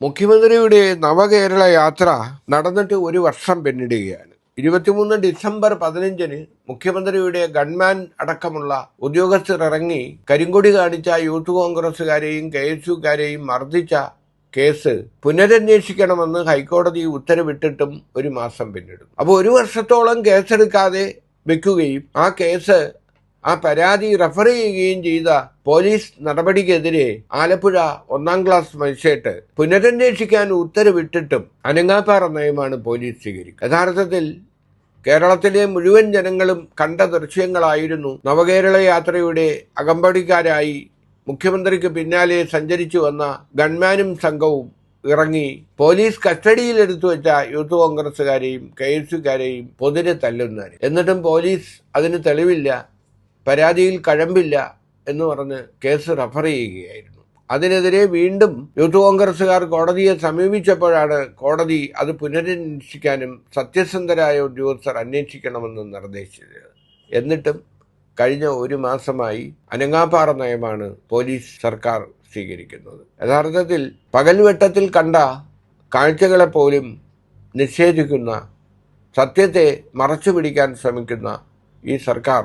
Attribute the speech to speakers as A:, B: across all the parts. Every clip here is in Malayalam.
A: മുഖ്യമന്ത്രിയുടെ നവകേരള യാത്ര നടന്നിട്ട് ഒരു വർഷം പിന്നിടുകയാണ്. ഇരുപത്തിമൂന്ന് ഡിസംബർ പതിനഞ്ചിന് മുഖ്യമന്ത്രിയുടെ ഗൺമാൻ അടക്കമുള്ള ഉദ്യോഗസ്ഥർ ഇറങ്ങി കരിങ്കൊടി കാണിച്ച യൂത്ത് കോൺഗ്രസുകാരെയും കെ എസ് യുക്കാരെയും മർദ്ദിച്ച കേസ് പുനരന്വേഷിക്കണമെന്ന് ഹൈക്കോടതി ഉത്തരവിട്ടിട്ടും ഒരു മാസം പിന്നിടും അപ്പോൾ ഒരു വർഷത്തോളം കേസെടുക്കാതെ വെക്കുകയും ആ കേസ് ആ പരാതി റഫർ ചെയ്യുകയും ചെയ്ത പോലീസ് നടപടിക്കെതിരെ ആലപ്പുഴ ഒന്നാം ക്ലാസ് മജിസ്ട്രേറ്റ് പുനരന്വേഷിക്കാൻ ഉത്തരവിട്ടിട്ടും അനങ്ങാപ്പാറ നയമാണ് പോലീസ് സ്വീകരിക്കുക. യഥാർത്ഥത്തിൽ കേരളത്തിലെ മുഴുവൻ ജനങ്ങളും കണ്ട ദൃശ്യങ്ങളായിരുന്നു നവകേരള യാത്രയുടെ അകമ്പടിക്കാരായി മുഖ്യമന്ത്രിക്ക് പിന്നാലെ സഞ്ചരിച്ചു വന്ന ഗൺമാനും സംഘവും ഇറങ്ങി പോലീസ് കസ്റ്റഡിയിലെടുത്തു വെച്ച യൂത്ത് കോൺഗ്രസുകാരെയും കെ എസ് യുക്കാരെയും പൊതിരെ തല്ലുന്നവർ എന്നിട്ടും പോലീസ് അതിന് തെളിവില്ല. പരാതിയിൽ കഴമ്പില്ല എന്ന് പറഞ്ഞ് കേസ് റഫർ ചെയ്യുകയായിരുന്നു. അതിനെതിരെ വീണ്ടും യൂത്ത് കോൺഗ്രസുകാർ കോടതിയെ സമീപിച്ചപ്പോഴാണ് കോടതി അത് പുനരന്വേഷിക്കാനും സത്യസന്ധരായ ഉദ്യോഗസ്ഥർ അന്വേഷിക്കണമെന്ന് നിർദ്ദേശിച്ചത്. എന്നിട്ടും കഴിഞ്ഞ ഒരു മാസമായി അനങ്ങാപ്പാറ നയമാണ് പോലീസ് സർക്കാർ സ്വീകരിക്കുന്നത്. യഥാർത്ഥത്തിൽ പകൽവെട്ടത്തിൽ കണ്ട കാഴ്ചകളെപ്പോലും നിഷേധിക്കുന്ന സത്യത്തെ മറച്ചു പിടിക്കാൻ ശ്രമിക്കുന്ന ഈ സർക്കാർ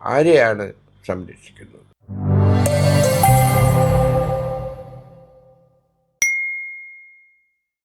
A: ആരെയാണ് സംരക്ഷിക്കുന്നത്?